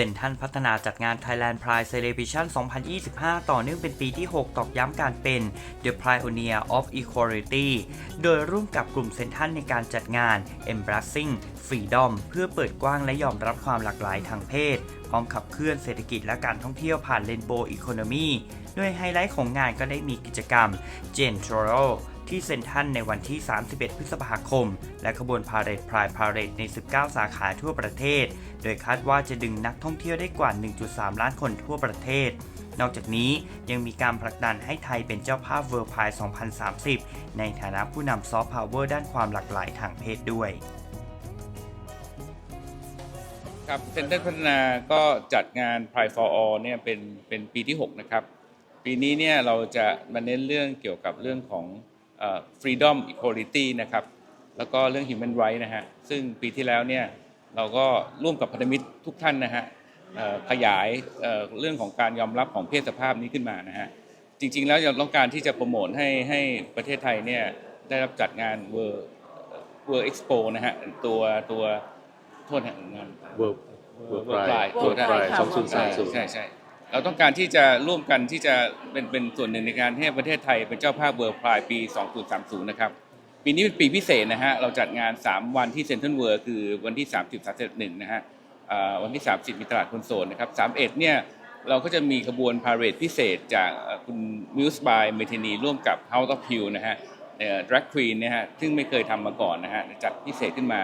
ซ็นทรัลพัฒนาจัดงาน Thailand Pride Celebration 2025 ต่อเนื่องเป็นปีที่ 6 ตอกย้ำการเป็น The Pioneer of Equality โดยร่วมกับกลุ่มเซ็นทรัลในการจัดงาน Embracing Freedom เพื่อเปิดกว้างและยอมรับความหลากหลายทางเพศ พร้อมขับเคลื่อนเศรษฐกิจและการท่องเที่ยวผ่าน Rainbow Economy โดยไฮไลท์ของงานก็ได้มีกิจกรรม Gen t r o ที่เซ็นทรัลในวันที่ 31 พฤษภาคม และขบวนพาเหรดพรายพาเหรดใน 19 สาขาทั่วประเทศ โดยคาดว่าจะดึงนักท่องเที่ยวได้กว่า 1.3 ล้านคนทั่วประเทศนอกจากนี้ยังมีการผลักดันให้ไทยเป็นเจ้าภาพเวิร์พาย 2030 ในฐานะผู้นำซอฟต์พาวเวอร์ด้านความหลากหลายทางเพศด้วย ครับเซ็นเตอร์พัฒนาก็จัดงาน Pride for All เนี่ยเป็นเป็นปีที่ 6 นะครับ ปีนี้เนี่ยเราจะมาเน้นเรื่องเกี่ยวกับเรื่องของ freedom equality นะครับแล้วก็เรื่อง human right นะฮะซึ่งปีที่แล้วเนี่ยเราก็ร่วมกับพันธมิตรทุกท่านนะฮะเอ่อขยายเอ่อเรื่องของการยอมรับของเพศสภาพนี้ขึ้นมานะฮะจริง ๆ แล้วเราต้องการที่จะโปรโมทให้ให้ประเทศไทยเนี่ยได้รับจัดงาน World World Expo นะฮะตัวตัวโทษนะงาน World World World Pride Pride World Pride ใช่ใช่2030ใช่ใช่ เราต้องการที่จะร่วมกันที่จะเป็นเป็นส่วนหนึ่งในการให้ประเทศไทยเป็นเจ้าภาพเวิร์ p พายปี 2030 นะครับ ปีนี้เป็นปีพิเศษนะฮะ เราจัดงาน 3 วันที่เซ็นทรัลเวิร์คือวันที่ 30 31 นะฮะวันที่ 30 มีตลาดคนโซนนะครับ 31 เนี่ยเราก็จะมีขบวนพาเหรดพิเศษจากคุณมิวส์บายเมทินีร่วมกับ House of Hill นะฮะเอ่อ drag queen เนี่ยฮะซึ่งไม่เคยทำมาก่อนนะฮะจัดพิเศษขึ้นมา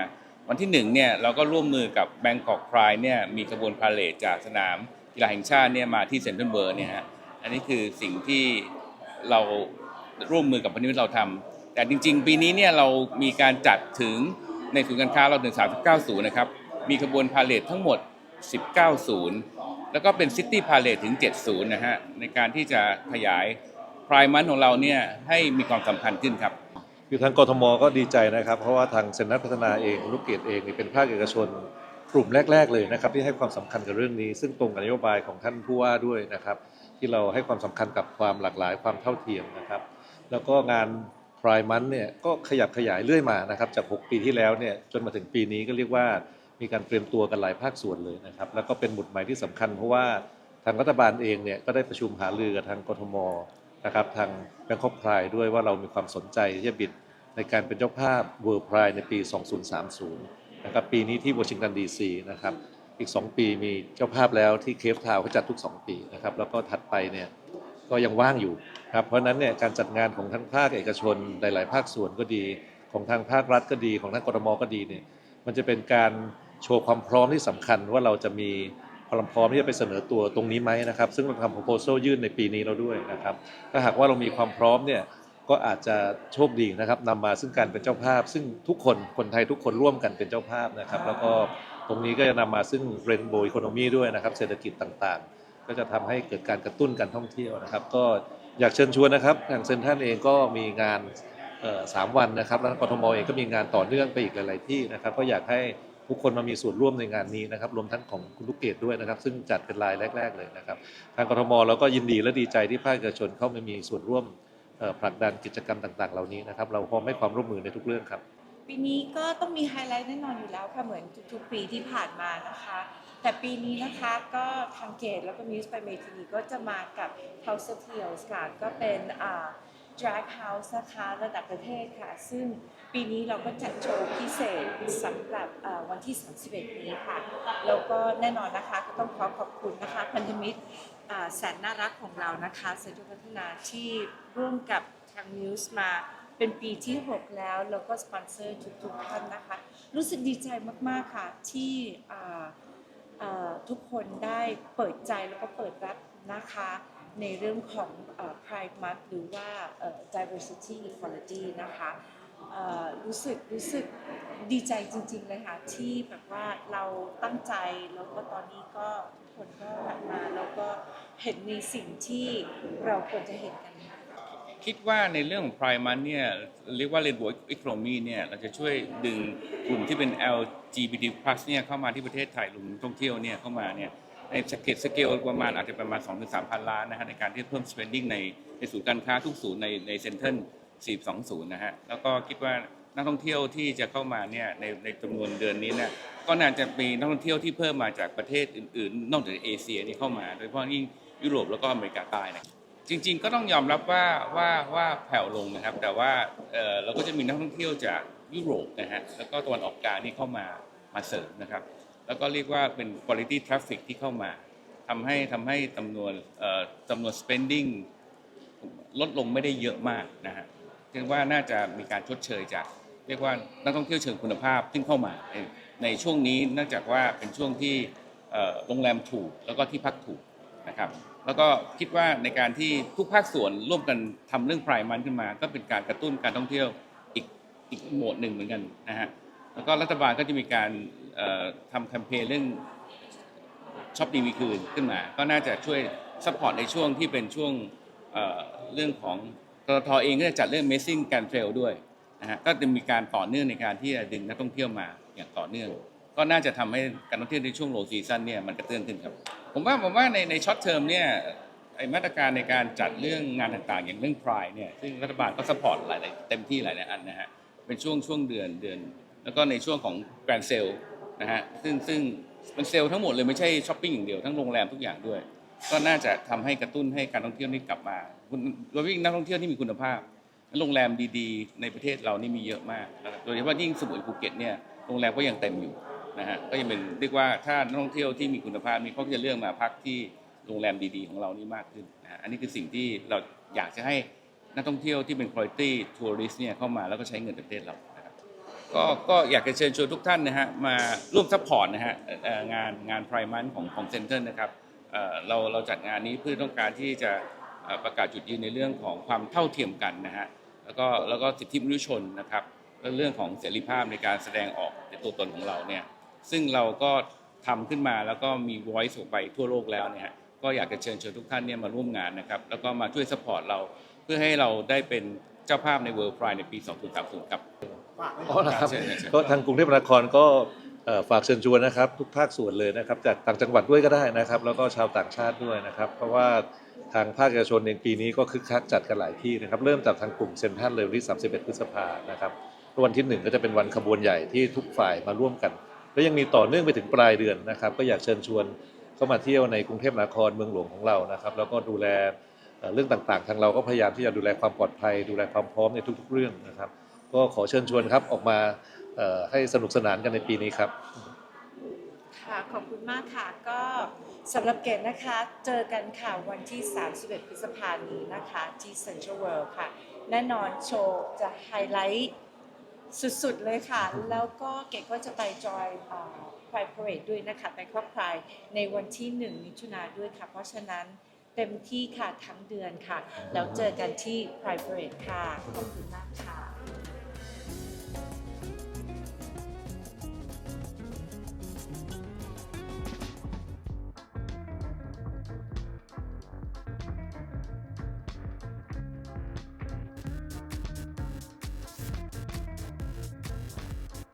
วันที่หนึ่งเนี่ยเราก็ร่วมมือกับ Bangkok Pride เนี่ยมีขบวนพาเหรดจากสนาม กีฬาแห่งชาติเนี่ยมาที่เซ็นทรัลเวิร์เนี่ยฮะอันนี้คือสิ่งที่เราร่วมมือกับพันธมิตรเราทำแต่จริง ๆ ปีนี้เนี่ยเรามีการจัดถึงในศูนย์การค้าเราถึง39ศูนย์นะครับมีขบวนพาเหรดทั้งหมด 19ศูนย์แล้วก็เป็นซิตี้พาเลทถึง7ศูนย์นะฮะในการที่จะขยายพรายมันของเราเนี่ยให้มีความสำคัญขึ้นครับคือทางกทมก็ดีใจนะครับ เพราะว่าทางเซ็นทรัลพัฒนาเองลูกเกดเองเป็นภาคเอกชน กลุ่มแรก ๆ เลยนะครับที่ให้ความสำคัญกับเรื่องนี้ ซึ่งตรงกับนโยบายของท่านผู้ว่าด้วยนะครับ ที่เราให้ความสำคัญกับความหลากหลายความเท่าเทียมนะครับ แล้วก็งานพรายมันเนี่ยก็ขยับขยายเรื่อยมานะครับจาก 6 ปีที่แล้วเนี่ยจนมาถึงปีนี้ก็เรียกว่ามีการเตรียมตัวกันหลายภาคส่วนเลยนะครับ แล้วก็เป็นหมุดหมายที่สำคัญเพราะว่าทางรัฐบาลเองเนี่ยก็ได้ประชุมหารือกับทางกทมนะครับทางแบงคอกพรายด้วยว่าเรามีความสนใจที่จะบิดในการเป็นเจ้าภาพ World Pride ในปี 2030 นะครับปีนี้ที่วอชิงตันดีซีนะครับอีก 2 ปีมีเจ้าภาพแล้วที่เคฟทาวเขาจัดทุก 2 ปีนะครับแล้วก็ถัดไปเนี่ยก็ยังว่างอยู่ครับเพราะฉะนั้นเนี่ยการจัดงานของทั้งภาคเอกชนหลาย ๆ ภาคส่วนก็ดี ของทางภาครัฐก็ดีของทางกรมก็ดีเนี่ยมันจะเป็นการโชว์ความพร้อมที่สำคัญว่าเราจะมีความพร้อมที่จะไปเสนอตัวตรงนี้ไหมนะครับ ซึ่งเราทำ proposal ยื่นในปีนี้แล้วด้วยนะครับ ถ้าหากว่าเรามีความพร้อมเนี่ย ก็อาจจะโชคดีนะครับนำมาซึ่งการเป็นเจ้าภาพ ซึ่งทุกคนคนไทยทุกคนร่วมกันเป็นเจ้าภาพนะครับ แล้วก็ตรงนี้ก็จะนำมาซึ่งเรนโบว์อีโคโนมีด้วยนะครับ เศรษฐกิจต่างๆ ก็จะทำให้เกิดการกระตุ้นการท่องเที่ยวนะครับ ก็อยากเชิญชวนนะครับทางเซ็นทรัลเองก็มีงานสามวันนะครับแล้วกทมเองก็มีงานต่อเนื่องไปอีกหลาย ๆ ที่นะครับ ก็อยากให้ทุกคนมามีส่วนร่วมในงานนี้นะครับ รวมทั้งของคุณลูกเกดด้วยนะครับ ซึ่งจัดเป็นรายแรก ๆ เลยนะครับ ทางกทมเราก็ยินดีและดีใจที่ภาคเอกชนเข้ามามีส่วนร่วม ผลักดันกิจกรรมต่าง ๆ เหล่านี้นะครับ เราพร้อมให้ความร่วมมือในทุกเรื่องครับ ปีนี้ก็ต้องมีไฮไลท์แน่นอนอยู่แล้วค่ะเหมือนทุกๆปีที่ผ่านมานะคะ แต่ปีนี้นะคะก็ทางเกตแล้วก็มิวส์ไปเมทีก็จะมากับ House of Heels ค่ะก็เป็นอ่า drag house นะคะระดับประเทศค่ะ ซึ่งปีนี้เราก็จัดโชว์พิเศษสำหรับวันที่ 31 นี้ค่ะ แล้วก็แน่นอนนะคะก็ต้องขอขอบคุณนะคะ พันธมิตรแสนน่ารักของเรานะคะเซ็นทรัลพัฒนาที่ร่วมกับทางมิวส์มาเป็นปีที่ 6 แล้ว แล้วก็สปอนเซอร์ทุกๆท่านนะคะ รู้สึกดีใจมาก ๆ ค่ะ ที่ทุกคนได้เปิดใจแล้วก็เปิดรับนะคะ ในเรื่องของ Pride Month หรือว่าเอ่อ diversity equality นะคะรู้สึกรู้สึกดีใจจริง ๆ เลยค่ะ ที่แบบว่าเราตั้งใจแล้วก็ตอนนี้ก็ทุกคนก็หันมาแล้วก็เห็นในสิ่งที่เราควรจะเห็นกันค่ะคิดว่าในเรื่องของ Prime Month เนี่ยเรียกว่า Rainbow Economy เนี่ยเราจะช่วยดึงกลุ่มที่เป็น LGBT+ เนี่ยเข้ามาที่ประเทศไทยกลุ่มท่องเที่ยวเนี่ยเข้ามาเนี่ย ในสเกลสเกลประมาณอาจจะประมาณ 2-3พันล้านนะฮะในการที่เพิ่ม spending ในในศูนย์การค้าทุกศูนย์ในในเซ็นทรัล420นะฮะแล้วก็คิดว่านักท่องเที่ยวที่จะเข้ามาเนี่ยในในจำนวนเดือนนี้เนี่ยก็น่าจะมีนักท่องเที่ยวที่เพิ่มมาจากประเทศอื่นๆ นอกจากเอเชียนี่เข้ามา โดยเฉพาะยิ่งยุโรปแล้วก็อเมริกาใต้นะจริง ๆ ก็ต้องยอมรับว่าว่าว่าแผ่วลงนะครับ แต่ว่าเอ่อเราก็จะมีนักท่องเที่ยวจากยุโรปนะฮะแล้วก็ตะวันออกกลางนี่เข้ามามาเสริมนะครับ แล้วก็เรียกว่าเป็น quality traffic ที่เข้ามาทำให้ทำให้จำนวนจำนวน spending ลดลงไม่ได้เยอะมากนะฮะคิดว่าน่าจะมีการชดเชยจาก เรียกว่านักท่องเที่ยวเชิงคุณภาพซึ่งเข้ามา ในช่วงนี้เนื่องจากว่าเป็นช่วงที่โรงแรมถูกแล้วก็ที่พักถูกนะครับ แล้วก็คิดว่าในการที่ทุกภาคส่วนร่วมกันทำเรื่องพรายมันขึ้นมา ก็เป็นการกระตุ้นการท่องเที่ยวอีกอีกโหมดหนึ่งเหมือนกันนะฮะแล้วก็รัฐบาลก็จะมีการ ทำแคมเปญเรื่องช็อปดีมีคืนขึ้นมา ก็น่าจะช่วยซัพพอร์ตในช่วงที่เป็นช่วงเเรื่องของตทเองก็จะจัดเรื่อง Missing การเทรลด้วยนะฮะก็จะมีการต่อเนื่องในการที่จะดึงนักท่องเที่ยวมาอย่างต่อเนื่อง ก็น่าจะทำให้การท่องเที่ยวในช่วงโลซีซันเนี่ยมันกระเตื้องขึ้นครับ ผมว่าผมว่าในในช็อตเทอมเนี่ยไอมาตรการในการจัดเรื่องงานต่างๆ อย่างเรื่องพรายเนี่ยซึ่งรัฐบาลก็สปอร์ตหลายๆเต็มที่หลายๆอันนะฮะเป็นช่วงช่วงเดือนเดือน แล้วก็ในช่วงของแกรนเซล นะฮะซึ่งซึ่งเป็นเซลล์ทั้งหมดเลยไม่ใช่ช้อปปิ้งอย่างเดียวทั้งโรงแรมทุกอย่างด้วย ก็น่าจะทำให้กระตุ้นให้การท่องเที่ยวนี่กลับมาคุณโดยวิ่งนักท่องเที่ยวที่มีคุณภาพโรงแรมดีๆ ในประเทศเรานี่มีเยอะมาก โดยเฉพาะยิ่งสมุยภูเก็ตเนี่ยโรงแรมก็ยังเต็มอยู่นะฮะก็ยังเป็นเรียกว่าถ้านักท่องเที่ยวที่มีคุณภาพนี่เขาจะเลือกมาพักที่โรงแรมดีๆ ของเรานี่มากขึ้นนะอันนี้คือสิ่งที่เราอยากจะให้นักท่องเที่ยวที่เป็น quality tourist เนี่ยเข้ามาแล้วก็ใช้เงินประเทศเรา ก็ก็อยากจะเชิญชวนทุกท่านนะฮะมาร่วมซัพพอร์ตนะฮะงานงานไพร์มันของของเซ็นเตอร์นะครับเราเราจัดงานนี้เพื่อต้องการที่จะประกาศจุดยืนในเรื่องของความเท่าเทียมกันนะฮะแล้วก็แล้วก็สิทธิมนุษยชนนะครับเรื่องของเสรีภาพในการแสดงออกในตัวตนของเราเนี่ยซึ่งเราก็ทำขึ้นมาแล้วก็มี voice ออกไปทั่วโลกแล้วเนี่ยก็อยากจะเชิญชวนทุกท่านเนี่ยมาร่วมงานนะครับแล้วก็มาช่วยซัพพอร์ตเราเพื่อให้เราได้เป็นเจ้าภาพใน World Pride ในปี 2030 ครับ อ๋อเหรอครับเชิญเชิญเชิญก็ทางกรุงเทพมหานครก็เอ่อฝากเชิญชวนนะครับ ทุกภาคส่วนเลยนะครับจากต่างจังหวัดด้วยก็ได้นะครับ แล้วก็ชาวต่างชาติด้วยนะครับ เพราะว่าทางภาคเอกชนเองปีนี้ก็คึกคักจัดกันหลายที่นะครับ เริ่มจากทางกลุ่มเซ็นทรัลเลยวันที่ 31 พฤษภานะครับแล้ววันที่หนึ่งก็จะเป็นวันขบวนใหญ่ที่ทุกฝ่ายมาร่วมกัน แล้วยังมีต่อเนื่องไปถึงปลายเดือนนะครับ ก็อยากเชิญชวนเข้ามาเที่ยวในกรุงเทพมหานครเมืองหลวงของเรานะครับ แล้วก็ดูแลเอ่อเรื่องต่างๆ ทางเราก็พยายามที่จะดูแลความปลอดภัย ดูแลความพร้อมในทุก ๆ เรื่องนะครับ ก็ขอเชิญชวนครับออกมาให้สนุกสนานกันในปีนี้ครับ ค่ะขอบคุณมากค่ะก็สำหรับเกดนะคะ เจอกันค่ะวันที่ 31 พฤษภาคมนี้นะคะ ที่ Central World ค่ะ แน่นอนโชว์จะไฮไลท์สุดๆเลยค่ะ แล้วก็เกดก็จะไปจอยพรายพาเรดด้วยนะคะไปครอบครายในวันที่ 1 มิถุนาด้วยค่ะ เพราะฉะนั้นเต็มที่ค่ะทั้งเดือนค่ะ แล้วเจอกันที่พรายพาเรดค่ะ ขอบคุณมากค่ะ